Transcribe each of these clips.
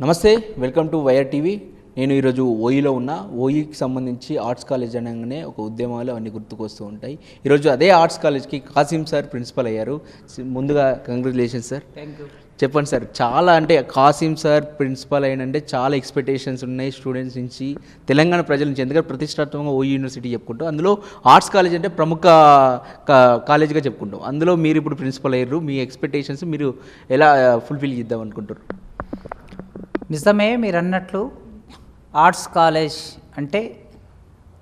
నమస్తే welcome to YR TV. నేను ఈరోజు ఓఈలో ఉన్న. ఓఈకి సంబంధించి ఆర్ట్స్ కాలేజ్ అనగానే ఒక ఉద్యమాలు అన్ని గుర్తుకొస్తూ ఉంటాయి. ఈరోజు అదే ఆర్ట్స్ కాలేజ్కి కాసిం సార్ ప్రిన్సిపల్ అయ్యారు. ముందుగా కంగ్రాచులేషన్స్ సార్. థ్యాంక్ యూ చెప్పండి సార్ చాలా అంటే కాసిం సార్ ప్రిన్సిపల్ అయినంటే చాలా ఎక్స్పెక్టేషన్స్ ఉన్నాయి స్టూడెంట్స్ నుంచి తెలంగాణ ప్రజల నుంచి. ఎందుకంటే ప్రతిష్టాత్మకంగా ఓ యూనివర్సిటీ చెప్పుకుంటాం. అందులో ఆర్ట్స్ కాలేజ్ అంటే ప్రముఖ కాలేజ్గా చెప్పుకుంటాం. అందులో మీరు ఇప్పుడు ప్రిన్సిపల్ అయ్యారు. మీ ఎక్స్పెక్టేషన్స్ మీరు ఎలా ఫుల్ఫిల్ చేద్దాం అనుకుంటారు నిజమే మీరు అన్నట్లు ఆర్ట్స్ కాలేజ్ అంటే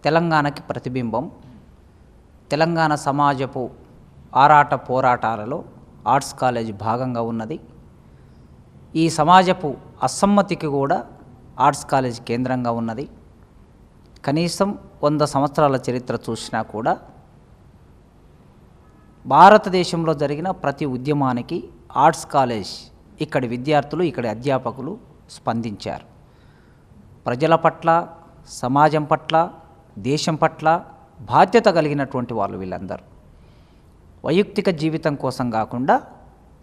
తెలంగాణకి ప్రతిబింబం. తెలంగాణ సమాజపు ఆరాట పోరాటాలలో ఆర్ట్స్ కాలేజ్ భాగంగా ఉన్నది. ఈ సమాజపు అసమ్మతికి కూడా ఆర్ట్స్ కాలేజ్ కేంద్రంగా ఉన్నది. కనీసం వంద సంవత్సరాల చరిత్ర చూసినా కూడా భారతదేశంలో జరిగిన ప్రతి ఉద్యమానికి ఆర్ట్స్ కాలేజ్ ఇక్కడి విద్యార్థులు ఇక్కడి అధ్యాపకులు స్పందించారు. ప్రజల పట్ల సమాజం పట్ల దేశం పట్ల బాధ్యత కలిగినటువంటి వాళ్ళు వీళ్ళందరూ. వైయక్తిక జీవితం కోసం కాకుండా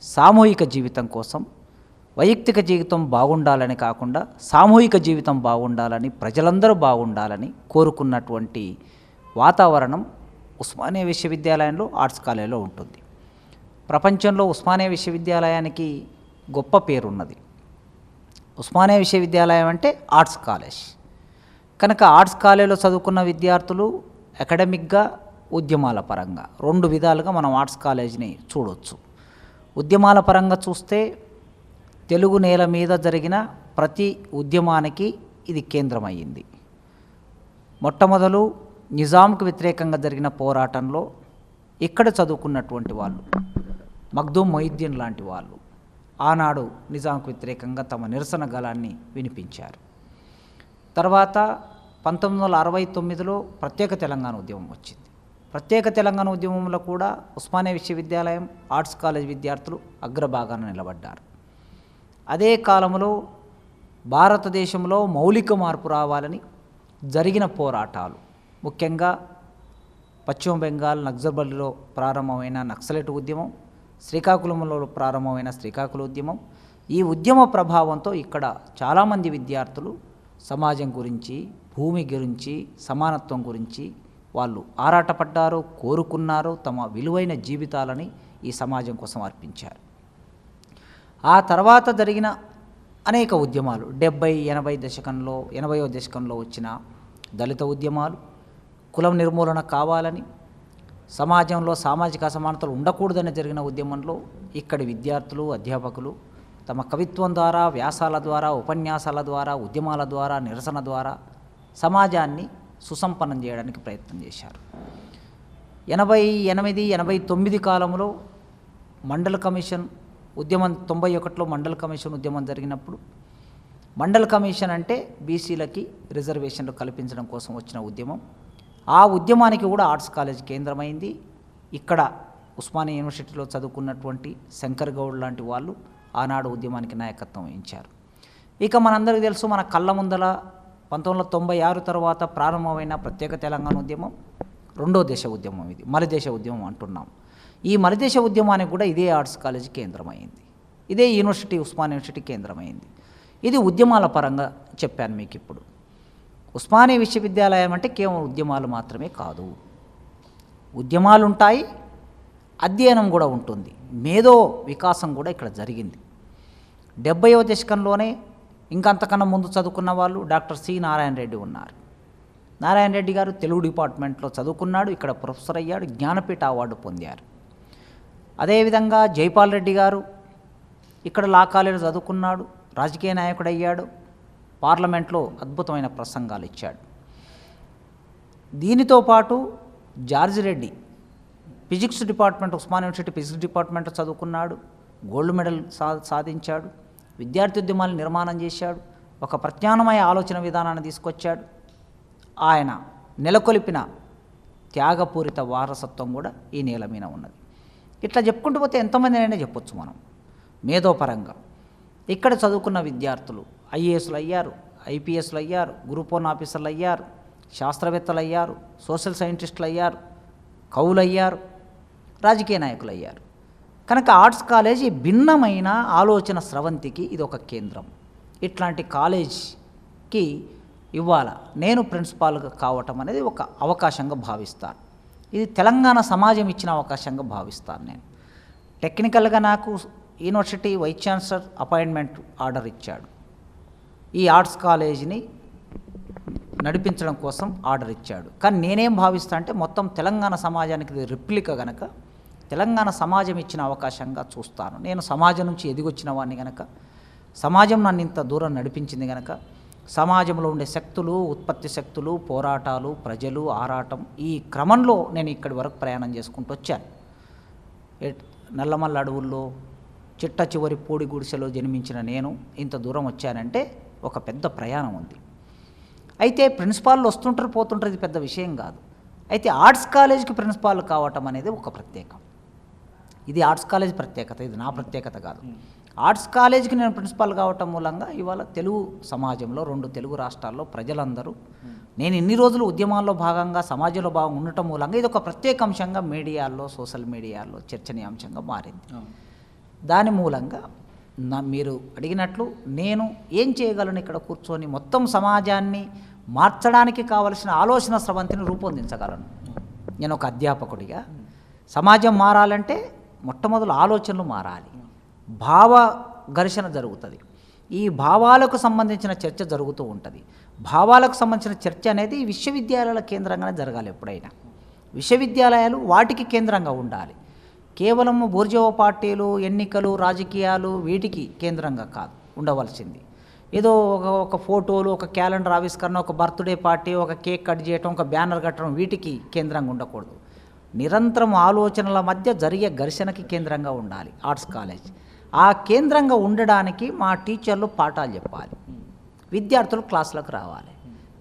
సామూహిక జీవితం కోసం వైయక్తిక జీవితం బాగుండాలని కాకుండా సామూహిక జీవితం బాగుండాలని ప్రజలందరూ బాగుండాలని కోరుకున్నటువంటి వాతావరణం ఉస్మానియా విశ్వవిద్యాలయంలో ఆర్ట్స్ కాలేజీలో ఉంటుంది. ప్రపంచంలో ఉస్మానియా విశ్వవిద్యాలయానికి గొప్ప పేరున్నది. ఉస్మానియా విశ్వవిద్యాలయం అంటే ఆర్ట్స్ కాలేజ్. కనుక ఆర్ట్స్ కాలేజీలో చదువుకున్న విద్యార్థులు అకాడమిక్గా ఉద్యమాల పరంగా రెండు విధాలుగా మనం ఆర్ట్స్ కాలేజ్ని చూడవచ్చు ఉద్యమాల పరంగా చూస్తే తెలుగు నేల మీద జరిగిన ప్రతి ఉద్యమానికి ఇది కేంద్రమయ్యింది. మొట్టమొదలు నిజాంకు వ్యతిరేకంగా జరిగిన పోరాటంలో ఇక్కడ చదువుకున్నటువంటి వాళ్ళు మగ్దూమ్ మొయిద్దీన్ లాంటి వాళ్ళు ఆనాడు నిజాంకు వ్యతిరేకంగా తమ నిరసన గళాన్ని వినిపించారు. తర్వాత పంతొమ్మిది వందల అరవై తొమ్మిదిలో ప్రత్యేక తెలంగాణ ఉద్యమం వచ్చింది. ప్రత్యేక తెలంగాణ ఉద్యమంలో కూడా ఉస్మానియా విశ్వవిద్యాలయం ఆర్ట్స్ కాలేజ్ విద్యార్థులు అగ్రభాగాన నిలబడ్డారు. అదే కాలంలో భారతదేశంలో మౌలిక మార్పు రావాలని జరిగిన పోరాటాలు ముఖ్యంగా పశ్చిమ బెంగాల్ నక్సల్బరిలో ప్రారంభమైన నక్సలెట్ ఉద్యమం శ్రీకాకుళంలో ప్రారంభమైన శ్రీకాకుళ ఉద్యమం ఈ ఉద్యమ ప్రభావంతో ఇక్కడ చాలామంది విద్యార్థులు సమాజం గురించి భూమి గురించి సమానత్వం గురించి వాళ్ళు ఆరాటపడ్డారు కోరుకున్నారు తమ విలువైన జీవితాలని ఈ సమాజం కోసం అర్పించారు. ఆ తర్వాత జరిగిన అనేక ఉద్యమాలు డెబ్బై ఎనభై దశకంలో ఎనభైవ దశకంలో వచ్చిన దళిత ఉద్యమాలు కులం నిర్మూలన కావాలని సమాజంలో సామాజిక అసమానతలు ఉండకూడదని జరిగిన ఉద్యమంలో ఇక్కడి విద్యార్థులు అధ్యాపకులు తమ కవిత్వం ద్వారా వ్యాసాల ద్వారా ఉపన్యాసాల ద్వారా ఉద్యమాల ద్వారా నిరసన ద్వారా సమాజాన్ని సుసంపన్నం చేయడానికి ప్రయత్నం చేశారు. ఎనభై ఎనిమిది ఎనభై తొమ్మిది కాలంలో మండల కమిషన్ ఉద్యమం తొంభై ఒకటిలో మండల కమిషన్ ఉద్యమం జరిగినప్పుడు మండల కమిషన్ అంటే బీసీలకి రిజర్వేషన్లు కల్పించడం కోసం వచ్చిన ఉద్యమం. ఆ ఉద్యమానికి కూడా ఆర్ట్స్ కాలేజ్ కేంద్రమైంది. ఇక్కడ ఉస్మానియా యూనివర్సిటీలో చదువుకున్నటువంటి శంకర్ గౌడ్ లాంటి వాళ్ళు ఆనాడు ఉద్యమానికి నాయకత్వం వహించారు. ఇక మనందరికీ తెలుసు మన కళ్ళ ముందల పంతొమ్మిది వందల తొంభై ఆరు తర్వాత ప్రారంభమైన ప్రత్యేక తెలంగాణ ఉద్యమం రెండో దేశ ఉద్యమం ఇది మలిదేశ ఉద్యమం అంటున్నాం. ఈ మలిదేశ ఉద్యమానికి కూడా ఇదే ఆర్ట్స్ కాలేజ్ కేంద్రమైంది. ఇదే యూనివర్సిటీ ఉస్మాన్ యూనివర్సిటీ కేంద్రమైంది. ఇది ఉద్యమాల పరంగా చెప్పాను మీకు ఇప్పుడు. ఉస్మానియా విశ్వవిద్యాలయం అంటే కేవలం ఉద్యమాలు మాత్రమే కాదు. ఉద్యమాలు ఉంటాయి అధ్యయనం కూడా ఉంటుంది. మేధో వికాసం కూడా ఇక్కడ జరిగింది. డెబ్బైవ దశకంలోనే ఇంకంతకన్నా ముందు చదువుకున్న వాళ్ళు డాక్టర్ సి నారాయణ రెడ్డి ఉన్నారు. నారాయణ రెడ్డి గారు తెలుగు డిపార్ట్మెంట్లో చదువుకున్నాడు ఇక్కడ ప్రొఫెసర్ అయ్యాడు జ్ఞానపీఠ అవార్డు పొందారు. అదేవిధంగా జైపాల్ రెడ్డి గారు ఇక్కడ లా కాలేజీలో చదువుకున్నాడు రాజకీయ నాయకుడు అయ్యాడు పార్లమెంట్లో అద్భుతమైన ప్రసంగాలు ఇచ్చాడు. దీనితో పాటు George Reddy physics department Osman university physics department చదువుకున్నాడు గోల్డ్ మెడల్ సా సాధించాడు విద్యార్థి ఉద్యమాలు నిర్మాణం చేశాడు ఒక ప్రత్యామ్నాయ ఆలోచన విధానాన్ని తీసుకొచ్చాడు. ఆయన నెలకొల్పిన త్యాగపూరిత వారసత్వం కూడా ఈ నేల మీద ఉన్నది. ఇట్లా చెప్పుకుంటూ పోతే ఎంతమందినైనా చెప్పొచ్చు మనం. మేధోపరంగా. ఇక్కడ చదువుకున్న విద్యార్థులు ఐఏఎస్లు అయ్యారు ఐపీఎస్లు అయ్యారు గ్రూప్ వన్ ఆఫీసర్లు అయ్యారు శాస్త్రవేత్తలు అయ్యారు సోషల్ సైంటిస్టులు అయ్యారు కవులు అయ్యారు రాజకీయ నాయకులు అయ్యారు. కనుక ఆర్ట్స్ కాలేజీ భిన్నమైన ఆలోచన స్రవంతికి ఇది ఒక కేంద్రం. ఇట్లాంటి కాలేజ్కి ఇవ్వాల నేను ప్రిన్సిపాల్గా కావటం అనేది ఒక అవకాశంగా భావిస్తాను. ఇది తెలంగాణ సమాజం ఇచ్చిన అవకాశంగా భావిస్తాను నేను. టెక్నికల్గా నాకు university vice chancellor appointment order ఇచ్చాడు. ఈ ఆర్ట్స్ కాలేజీని నడిపించడం కోసం ఆర్డర్ ఇచ్చాడు. కానీ నేనేం భావిస్తా అంటే మొత్తం తెలంగాణ సమాజానికి ఇది రిప్లిక గనక తెలంగాణ సమాజం ఇచ్చిన అవకాశంగా చూస్తాను. నేను సమాజం నుంచి ఎదిగొచ్చిన వాడిని గనక సమాజం నన్ను ఇంత దూరం నడిపించింది గనక సమాజంలో ఉండే శక్తులు ఉత్పత్తి శక్తులు పోరాటాలు ప్రజలు ఆరాటం ఈ క్రమంలో నేను ఇక్కడి వరకు ప్రయాణం చేసుకుంటూ వచ్చాను. నల్లమల్ల అడవుల్లో చిట్ట చివరి పూడి గుడిసెలో జన్మించిన నేను ఇంత దూరం వచ్చానంటే ఒక పెద్ద ప్రయాణం ఉంది. అయితే ప్రిన్సిపాల్ వస్తుంటారు పోతుంటారు ఇది పెద్ద విషయం కాదు. అయితే ఆర్ట్స్ కాలేజ్కి ప్రిన్సిపాల్ కావటం అనేది ఒక ప్రత్యేకం. ఇది ఆర్ట్స్ కాలేజ్ ప్రత్యేకత ఇది నా ప్రత్యేకత కాదు. ఆర్ట్స్ కాలేజ్కి నేను ప్రిన్సిపాల్ కావటం మూలంగా ఇవాళ తెలుగు సమాజంలో రెండు తెలుగు రాష్ట్రాల్లో ప్రజలందరూ నేను ఇన్ని రోజులు ఉద్యమాల్లో భాగంగా సమాజంలో భాగంగా ఉండటం మూలంగా ఇది ఒక ప్రత్యేక అంశంగా మీడియాల్లో సోషల్ మీడియాలో చర్చనీయాంశంగా మారింది. దాని మూలంగా నా మీరు అడిగినట్లు నేను ఏం చేయగలను ఇక్కడ కూర్చొని మొత్తం సమాజాన్ని మార్చడానికి కావలసిన ఆలోచన స్రవంతిని రూపొందించగలను? నేను ఒక అధ్యాపకుడిగా. సమాజం మారాలంటే మొట్టమొదలు ఆలోచనలు మారాలి. భావ ఘర్షణ జరుగుతుంది. ఈ భావాలకు సంబంధించిన చర్చ జరుగుతూ ఉంటుంది. భావాలకు సంబంధించిన చర్చ అనేది విశ్వవిద్యాలయాల కేంద్రంగానే జరగాలి ఎప్పుడైనా. విశ్వవిద్యాలయాలు వాటికి కేంద్రంగా ఉండాలి. కేవలం బూర్జవ పార్టీలు ఎన్నికలు రాజకీయాలు వీటికి కేంద్రంగా కాదు ఉండవలసింది. ఏదో ఒక ఒక ఫోటోలు ఒక క్యాలెండర్ ఆవిష్కరణ ఒక బర్త్డే పార్టీ ఒక కేక్ కట్ చేయటం ఒక బ్యానర్ కట్టడం వీటికి కేంద్రంగా ఉండకూడదు. నిరంతరం ఆలోచనల మధ్య జరిగే ఘర్షణకి కేంద్రంగా ఉండాలి ఆర్ట్స్ కాలేజ్. ఆ కేంద్రంగా ఉండడానికి మా టీచర్లు పాఠాలు చెప్పాలి. విద్యార్థులు క్లాసులకు రావాలి.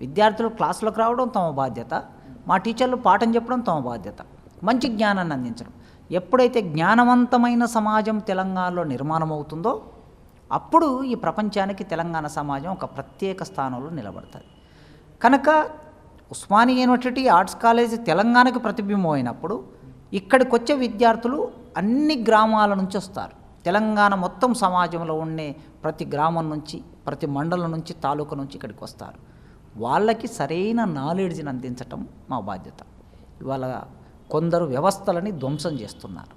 విద్యార్థులు క్లాసులకు రావడం తమ బాధ్యత. మా టీచర్లు పాఠం చెప్పడం తమ బాధ్యత. మంచి జ్ఞానాన్ని అందించడం. ఎప్పుడైతే జ్ఞానవంతమైన సమాజం తెలంగాణలో నిర్మాణం అవుతుందో అప్పుడు ఈ ప్రపంచానికి తెలంగాణ సమాజం ఒక ప్రత్యేక స్థానంలో నిలబడుతుంది. కనుక ఉస్మానియా యూనివర్సిటీ ఆర్ట్స్ కాలేజ్ తెలంగాణకు ప్రతిబింబం అయినప్పుడు ఇక్కడికి వచ్చే విద్యార్థులు అన్ని గ్రామాల నుంచి వస్తారు. తెలంగాణ మొత్తం సమాజంలో ఉండే ప్రతి గ్రామం నుంచి ప్రతి మండలం నుంచి తాలూకా నుంచి ఇక్కడికి వస్తారు. వాళ్ళకి సరైన నాలెడ్జ్ని అందించటం మా బాధ్యత. ఇవాళ కొందరు వ్యవస్థలని ధ్వంసం చేస్తున్నారు.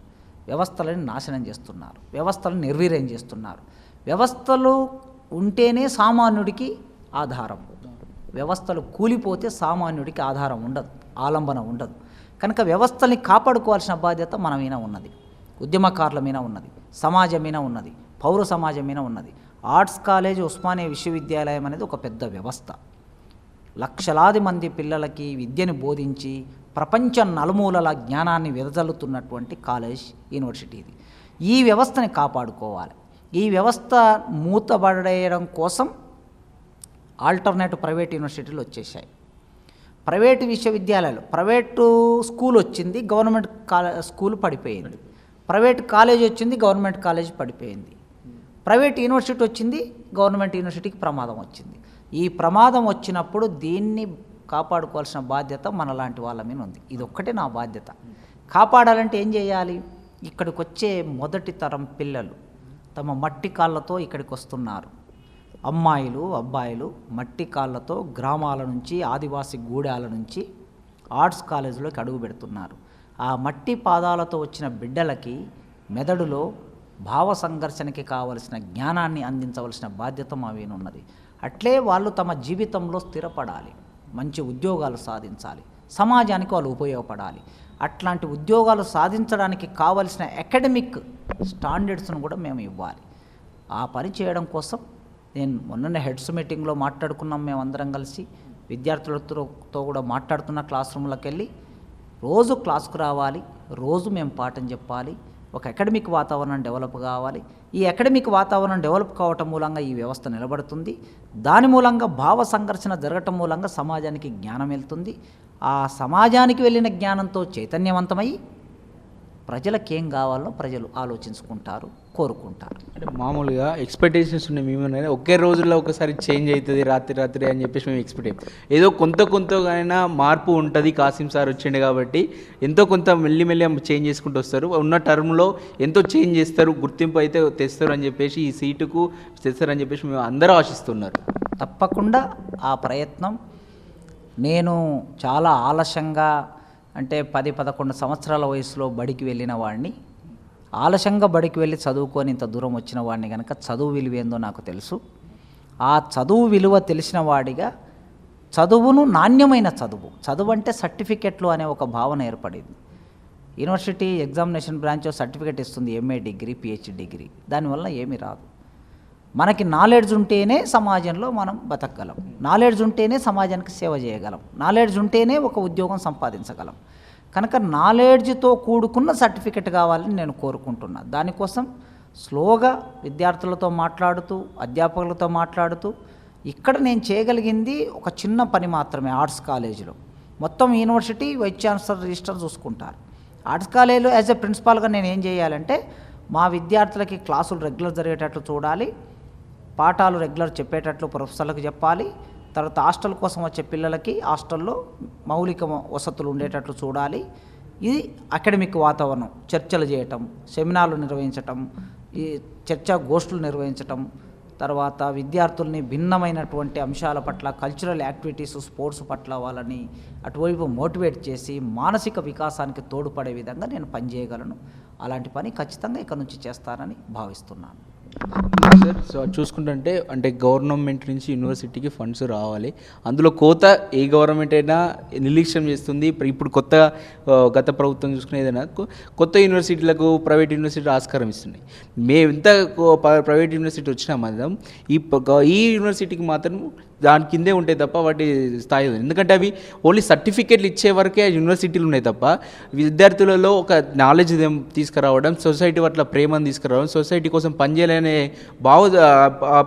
వ్యవస్థలని నాశనం చేస్తున్నారు. వ్యవస్థలను నిర్వీర్యం చేస్తున్నారు. వ్యవస్థలు ఉంటేనే సామాన్యుడికి ఆధారం. వ్యవస్థలు కూలిపోతే సామాన్యుడికి ఆధారం ఉండదు ఆలంబన ఉండదు. కనుక వ్యవస్థల్ని కాపాడుకోవాల్సిన బాధ్యత మన మీద ఉన్నది. ఉద్యమకారుల మీద ఉన్నది. సమాజం మీద ఉన్నది. పౌర సమాజం మీద ఉన్నది. ఆర్ట్స్ కాలేజ్ ఉస్మానియా విశ్వవిద్యాలయం అనేది ఒక పెద్ద వ్యవస్థ. లక్షలాది మంది పిల్లలకి విద్యను బోధించి ప్రపంచ నలుమూలల జ్ఞానాన్ని వెదజల్లుతున్నటువంటి కాలేజ్ యూనివర్సిటీ ఇది. ఈ వ్యవస్థని కాపాడుకోవాలి. ఈ వ్యవస్థ మూతబడేయడం కోసం ఆల్టర్నేటివ్ ప్రైవేట్ యూనివర్సిటీలు వచ్చేసాయి ప్రైవేటు విశ్వవిద్యాలయాలు ప్రైవేటు స్కూల్ వచ్చింది గవర్నమెంట్ కాలే స్కూల్ పడిపోయింది. ప్రైవేట్ కాలేజ్ వచ్చింది గవర్నమెంట్ కాలేజ్ పడిపోయింది. ప్రైవేట్ యూనివర్సిటీ వచ్చింది గవర్నమెంట్ యూనివర్సిటీకి ప్రమాదం వచ్చింది. ఈ ప్రమాదం వచ్చినప్పుడు దీన్ని కాపాడుకోవాల్సిన బాధ్యత మనలాంటి వాళ్ళ మీద ఉంది. ఇది ఒక్కటే నా బాధ్యత. కాపాడాలంటే ఏం చేయాలి? ఇక్కడికి వచ్చే మొదటి తరం పిల్లలు తమ మట్టి కాళ్ళతో ఇక్కడికి వస్తున్నారు అమ్మాయిలు అబ్బాయిలు మట్టి కాళ్ళతో గ్రామాల నుంచి ఆదివాసి గూడాల నుంచి ఆర్ట్స్ కాలేజీలోకి అడుగు పెడుతున్నారు. ఆ మట్టి పాదాలతో వచ్చిన బిడ్డలకి మెదడులో భావ సంఘర్షణకి కావలసిన జ్ఞానాన్ని అందించవలసిన బాధ్యత మా ఉన్నది. అట్లే వాళ్ళు తమ జీవితంలో స్థిరపడాలి మంచి ఉద్యోగాలు సాధించాలి సమాజానికి వాళ్ళు ఉపయోగపడాలి. అట్లాంటి ఉద్యోగాలు సాధించడానికి కావలసిన అకాడమిక్ స్టాండర్డ్స్ను కూడా మేము ఇవ్వాలి. ఆ పని చేయడం కోసం నేను మొన్ననే హెడ్స్ మీటింగ్లో మాట్లాడుకున్నాం మేము అందరం కలిసి. విద్యార్థులతో కూడా మాట్లాడుతున్న క్లాస్ రూమ్లోకి వెళ్ళి రోజు క్లాస్కు రావాలి రోజు మేము పాఠం చెప్పాలి ఒక అకాడమిక్ వాతావరణం డెవలప్ కావాలి. ఈ అకాడమిక్ వాతావరణం డెవలప్ కావటం మూలంగా ఈ వ్యవస్థ నిలబడుతుంది. దాని మూలంగా భావ సంఘర్షణ జరగటం మూలంగా సమాజానికి జ్ఞానం వెళ్తుంది. ఆ సమాజానికి వెళ్ళిన జ్ఞానంతో చైతన్యవంతమై ప్రజలకేం కావాలో ప్రజలు ఆలోచించుకుంటారు కోరుకుంటారు. అంటే మామూలుగా ఎక్స్పెక్టేషన్స్ ఉన్నాయి మేము ఒకే రోజుల్లో ఒకసారి చేంజ్ అవుతుంది రాత్రి రాత్రి అని చెప్పేసి మేము ఎక్స్పెక్ట్ ఏదో కొంత కొంతగానైనా మార్పు ఉంటుంది కాసిం సార్ వచ్చిండు కాబట్టి ఎంతో కొంత మెల్లి మెల్లి చేంజ్ చేసుకుంటూ వస్తారు. ఉన్న టర్మ్లో ఎంతో చేంజ్ చేస్తారు గుర్తింపు అయితే తెస్తారు అని చెప్పేసి ఈ సీటుకు తెస్తారని చెప్పేసి మేము అందరూ ఆశిస్తున్నారు. తప్పకుండా ఆ ప్రయత్నం నేను చాలా ఆలస్యంగా అంటే పది పదకొండు సంవత్సరాల వయసులో బడికి వెళ్ళిన వాడిని ఆలస్యంగా బడికి వెళ్ళి చదువుకొని ఇంత దూరం వచ్చిన వాడిని కనుక చదువు విలువ ఏందో నాకు తెలుసు. ఆ చదువు విలువ తెలిసిన వాడిగా చదువును నాణ్యమైన చదువు చదువు అంటే సర్టిఫికెట్లు అనే ఒక భావన ఏర్పడింది. యూనివర్సిటీ ఎగ్జామినేషన్ బ్రాంచ్ సర్టిఫికెట్ ఇస్తుంది ఎంఏ డిగ్రీ పిహెచ్డి డిగ్రీ దానివల్ల ఏమీ రాదు. మనకి నాలెడ్జ్ ఉంటేనే సమాజంలో మనం బతకగలం. నాలెడ్జ్ ఉంటేనే సమాజానికి సేవ చేయగలం. నాలెడ్జ్ ఉంటేనే ఒక ఉద్యోగం సంపాదించగలం. కనుక నాలెడ్జ్తో కూడుకున్న సర్టిఫికెట్ కావాలని నేను కోరుకుంటున్నా. దానికోసం స్లోగా విద్యార్థులతో మాట్లాడుతూ అధ్యాపకులతో మాట్లాడుతూ ఇక్కడ నేను చేయగలిగింది ఒక చిన్న పని మాత్రమే ఆర్ట్స్ కాలేజీలో మొత్తం యూనివర్సిటీ వైస్ ఛాన్సలర్ రిజిస్టర్ చూసుకుంటారు. ఆర్ట్స్ కాలేజీలో యాజ్ ఎ ప్రిన్సిపాల్గా నేను ఏం చేయాలంటే మా విద్యార్థులకి క్లాసులు రెగ్యులర్ జరిగేటట్లు చూడాలి. పాఠాలు రెగ్యులర్ చెప్పేటట్లు ప్రొఫెసర్లకు చెప్పాలి. తర్వాత హాస్టల్ కోసం వచ్చే పిల్లలకి హాస్టల్లో మౌలిక వసతులు ఉండేటట్లు చూడాలి. ఇది అకాడమిక్ వాతావరణం చర్చలు చేయటం సెమినార్లు నిర్వహించటం ఈ చర్చా గోష్ఠులు నిర్వహించటం తర్వాత విద్యార్థుల్ని భిన్నమైనటువంటి అంశాల పట్ల కల్చరల్ యాక్టివిటీస్ స్పోర్ట్స్ పట్ల వాళ్ళని అటువైపు మోటివేట్ చేసి మానసిక వికాసానికి తోడ్పడే విధంగా నేను పనిచేయగలను. అలాంటి పని ఖచ్చితంగా ఇక్కడ నుంచి చేస్తానని భావిస్తున్నాను. సార్ సో చూసుకుంటుంటే అంటే గవర్నమెంట్ నుంచి యూనివర్సిటీకి ఫండ్స్ రావాలి. అందులో కోత ఏ గవర్నమెంట్ అయినా నిర్లక్ష్యం చేస్తుంది. ఇప్పుడు- కొత్త గత ప్రభుత్వం చూసుకునే ఏదైనా కొత్త యూనివర్సిటీలకు ప్రైవేట్ యూనివర్సిటీ ఆస్కారం ఇస్తున్నాయి మేము ఎంత ప్రైవేట్ యూనివర్సిటీ వచ్చినా మాత్రం ఈ ఈ యూనివర్సిటీకి మాత్రం దాని కిందే ఉంటాయి తప్ప వాటి స్థాయి ఎందుకంటే అవి ఓన్లీ సర్టిఫికేట్లు ఇచ్చే వరకే ఆ యూనివర్సిటీలు ఉన్నాయి తప్ప విద్యార్థులలో ఒక నాలెడ్జ్ తీసుకురావడం సొసైటీ పట్ల ప్రేమను తీసుకురావడం సొసైటీ కోసం పనిచేయాలనే భావ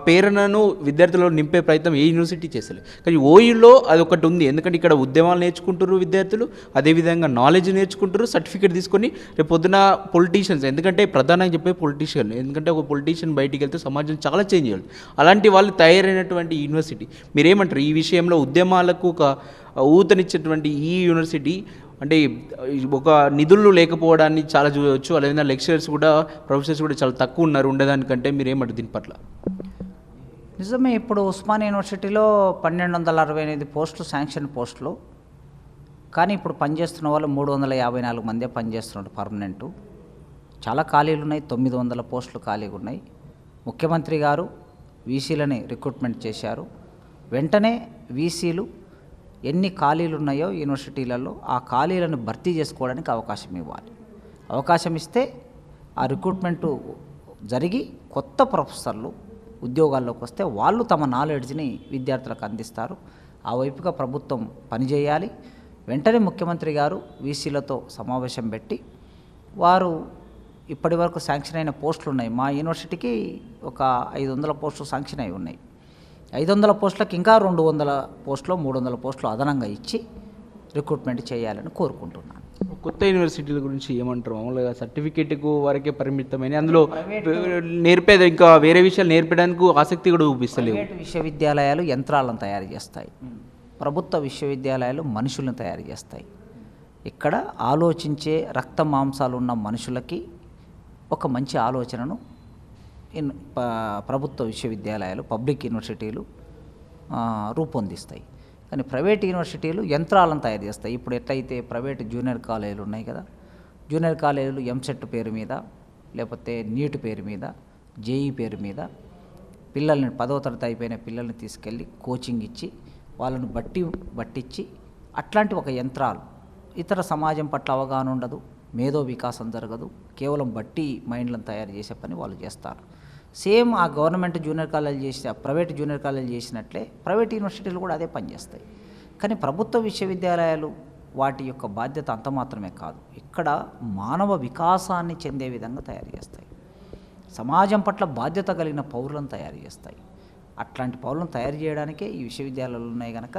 ప్రేరణను విద్యార్థులలో నింపే ప్రయత్నం ఏ యూనివర్సిటీ చేస్తలేదు. కానీ ఓయూలో అది ఒకటి ఉంది. ఎందుకంటే ఇక్కడ ఉద్యమాలు నేర్చుకుంటారు విద్యార్థులు అదేవిధంగా నాలెడ్జ్ నేర్చుకుంటారు సర్టిఫికేట్ తీసుకొని రేపు పొద్దున పొలిటీషియన్స్ ఎందుకంటే ప్రధానంగా చెప్పే పొలిటీషియన్ ఎందుకంటే ఒక పొలిటీషియన్ బయటికి వెళ్తే సమాజం చాలా చేంజ్ చేయాలి. అలాంటి వాళ్ళు తయారైనటువంటి యూనివర్సిటీ మీరేమంటారు? ఈ విషయంలో ఉద్యమాలకు ఒక ఊతనిచ్చేటువంటి ఈ యూనివర్సిటీ అంటే ఒక నిధులు లేకపోవడాన్ని చాలా చూడవచ్చు. అదేవిధంగా లెక్చరర్స్ కూడా ప్రొఫెసర్స్ కూడా చాలా తక్కువ ఉన్నారు ఉండేదానికంటే మీరేమంటారు దీని పట్ల? నిజమే ఇప్పుడు ఉస్మాన్ యూనివర్సిటీలో పన్నెండు వందల అరవై ఎనిమిది పోస్టులు శాంక్షన్ పోస్టులు. కానీ ఇప్పుడు పనిచేస్తున్న వాళ్ళు మూడు వందల యాభై నాలుగు మందే పనిచేస్తున్నారు పర్మనెంటు. చాలా ఖాళీలు ఉన్నాయి తొమ్మిది వందల పోస్టులు ఖాళీగా ఉన్నాయి. ముఖ్యమంత్రి గారు వీసీలని రిక్రూట్మెంట్ చేశారు. వెంటనే వీసీలు ఎన్ని ఖాళీలు ఉన్నాయో యూనివర్సిటీలలో ఆ ఖాళీలను భర్తీ చేసుకోవడానికి అవకాశం ఇవ్వాలి. అవకాశం ఇస్తే ఆ రిక్రూట్మెంటు జరిగి కొత్త ప్రొఫెసర్లు ఉద్యోగాల్లోకి వస్తే వాళ్ళు తమ నాలెడ్జ్ని విద్యార్థులకు అందిస్తారు. ఆ వైపుగా ప్రభుత్వం పనిచేయాలి. వెంటనే ముఖ్యమంత్రి గారు వీసీలతో సమావేశం పెట్టి వారు ఇప్పటి వరకు శాంక్షన్ అయిన పోస్టులు ఉన్నాయి మా యూనివర్సిటీకి ఒక ఐదు వందల పోస్టులు శాంక్షన్ అయి ఉన్నాయి. ఐదు వందల పోస్టులకు ఇంకా రెండు వందల పోస్టులు మూడు వందల పోస్టులు అదనంగా ఇచ్చి రిక్రూట్మెంట్ చేయాలని కోరుకుంటున్నాను. కొత్త యూనివర్సిటీల గురించి ఏమంటారు? మామూలుగా సర్టిఫికేట్కు వరకే పరిమితమైన అందులో నేర్పేది ఇంకా వేరే విషయాలు నేర్పడానికి ఆసక్తి కూడా చూపిస్తలేవు. విశ్వవిద్యాలయాలు యంత్రాలను తయారు చేస్తాయి. ప్రభుత్వ విశ్వవిద్యాలయాలు మనుషులను తయారు చేస్తాయి. ఇక్కడ ఆలోచించే రక్త మాంసాలు ఉన్న మనుషులకి ఒక మంచి ఆలోచనను ఇన్ ప్రభుత్వ విశ్వవిద్యాలయాలు పబ్లిక్ యూనివర్సిటీలు రూపొందిస్తాయి. కానీ ప్రైవేట్ యూనివర్సిటీలు యంత్రాలను తయారు చేస్తాయి. ఇప్పుడు ఎట్లయితే ప్రైవేట్ జూనియర్ కాలేజీలు ఉన్నాయి కదా జూనియర్ కాలేజీలు ఎంసెట్ పేరు మీద లేకపోతే నీట్ పేరు మీద జేఈ పేరు మీద పిల్లల్ని పదో తరగతి అయిపోయిన పిల్లల్ని తీసుకెళ్ళి కోచింగ్ ఇచ్చి వాళ్ళని బట్టి బట్టించి అట్లాంటి ఒక యంత్రాలు. ఇతర సమాజం పట్ల అవగాహన ఉండదు మేధో వికాసం జరగదు కేవలం బట్టి మైండ్లను తయారు చేసే పని వాళ్ళు చేస్తారు. సేమ్ ఆ గవర్నమెంట్ జూనియర్ కాలేజ్ చేసిన ప్రైవేట్ జూనియర్ కాలేజ్ చేసినట్లే ప్రైవేట్ యూనివర్సిటీలు కూడా అదే పనిచేస్తాయి. కానీ ప్రభుత్వ విశ్వవిద్యాలయాలు వాటి యొక్క బాధ్యత అంత మాత్రమే కాదు. ఇక్కడ మానవ వికాసాన్ని చెందే విధంగా తయారు చేస్తాయి. సమాజం పట్ల బాధ్యత కలిగిన పౌరులను తయారు చేస్తాయి. అట్లాంటి పౌరులను తయారు చేయడానికే ఈ విశ్వవిద్యాలయాలు ఉన్నాయి కనుక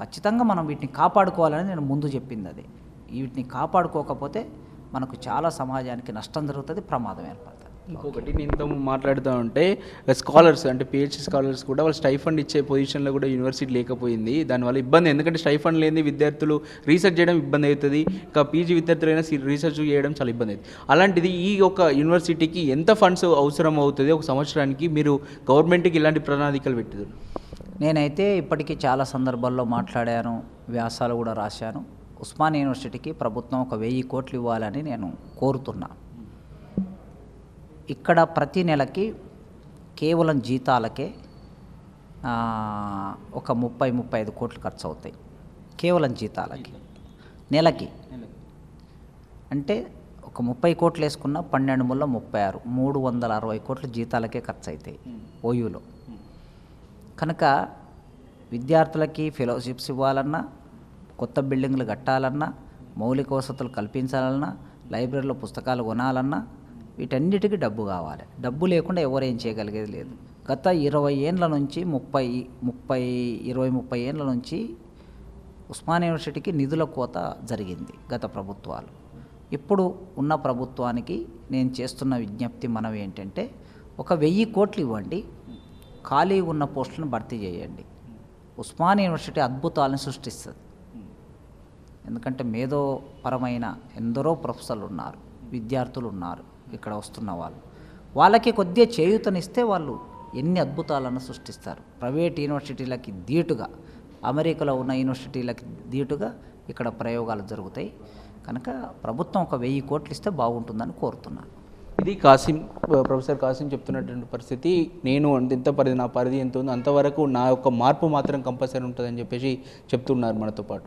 ఖచ్చితంగా మనం వీటిని కాపాడుకోవాలని నేను ముందు చెప్పింది అదే. వీటిని కాపాడుకోకపోతే మనకు చాలా సమాజానికి నష్టం జరుగుతుంది ప్రమాదం ఏర్పడుతుంది. ఇంకొకటి నేను ఇంత మాట్లాడుతూ ఉంటే స్కాలర్స్ అంటే పిహెచ్డి స్కాలర్స్ కూడా వాళ్ళు స్టైఫండ్ ఇచ్చే పొజిషన్లో కూడా యూనివర్సిటీ లేకపోయింది. దానివల్ల ఇబ్బంది ఎందుకంటే స్టైఫండ్ లేని విద్యార్థులు రీసెర్చ్ చేయడం ఇబ్బంది అవుతుంది. ఇంకా పీజీ విద్యార్థులైనా రీసెర్చ్ చేయడం చాలా ఇబ్బంది అవుతుంది. అలాంటిది ఈ ఒక యూనివర్సిటీకి ఎంత ఫండ్స్ అవసరం అవుతుంది ఒక సంవత్సరానికి మీరు గవర్నమెంట్కి ఇలాంటి ప్రణాళికలు పెట్టారు నేనైతే ఇప్పటికీ చాలా సందర్భాల్లో మాట్లాడాను వ్యాసాలు కూడా రాశాను. ఉస్మాన్ యూనివర్సిటీకి ప్రభుత్వం ఒక వెయ్యి కోట్లు ఇవ్వాలని నేను కోరుతున్నా. ఇక్కడ ప్రతి నెలకి కేవలం జీతాలకే ఒక ముప్పై ముప్పై ఐదు కోట్లు ఖర్చు అవుతాయి కేవలం జీతాలకి. నెలకి. అంటే ఒక ముప్పై కోట్లు వేసుకున్న పన్నెండు ముళ్ళ ముప్పై ఆరు మూడు వందల అరవై కోట్లు జీతాలకే ఖర్చు అవుతాయి ఓయూలో. కనుక విద్యార్థులకి ఫెలోషిప్స్ ఇవ్వాలన్నా కొత్త బిల్డింగ్లు కట్టాలన్నా మౌలిక వసతులు కల్పించాలన్నా లైబ్రరీలో పుస్తకాలు కొనాలన్నా వీటన్నిటికీ డబ్బు కావాలి. డబ్బు లేకుండా ఎవరు ఏం చేయగలిగేది లేదు. గత ఇరవై ఏండ్ల నుంచి ముప్పై ముప్పై ఇరవై ముప్పై ఏండ్ల నుంచి ఉస్మాన్ యూనివర్సిటీకి నిధుల కోత జరిగింది గత ప్రభుత్వాలు. ఇప్పుడు ఉన్న ప్రభుత్వానికి నేను చేస్తున్న విజ్ఞప్తి మనం ఏంటంటే ఒక వెయ్యి కోట్లు ఇవ్వండి ఖాళీ ఉన్న పోస్టులను భర్తీ చేయండి. ఉస్మాన్ యూనివర్సిటీ అద్భుతాలను సృష్టిస్తుంది. ఎందుకంటే మేధోపరమైన ఎందరో ప్రొఫెసర్లు ఉన్నారు విద్యార్థులు ఉన్నారు. ఇక్కడ వస్తున్న వాళ్ళు. వాళ్ళకి కొద్దిగా చేయూతనిస్తే వాళ్ళు ఎన్ని అద్భుతాలను సృష్టిస్తారు. ప్రైవేట్ యూనివర్సిటీలకి ధీటుగా అమెరికాలో ఉన్న యూనివర్సిటీలకి ధీటుగా ఇక్కడ ప్రయోగాలు జరుగుతాయి. కనుక ప్రభుత్వం ఒక వెయ్యి కోట్లు ఇస్తే బాగుంటుందని కోరుతున్నాను. ఇది కాసిం ప్రొఫెసర్ కాసిం చెప్తున్నటువంటి పరిస్థితి. నేను అంత- ఎంత పరిధి నా పరిధి ఎంత ఉందో అంతవరకు నా యొక్క మార్పు మాత్రం కంపల్సరీ ఉంటుందని చెప్పేసి చెప్తున్నారు మనతో పాటు.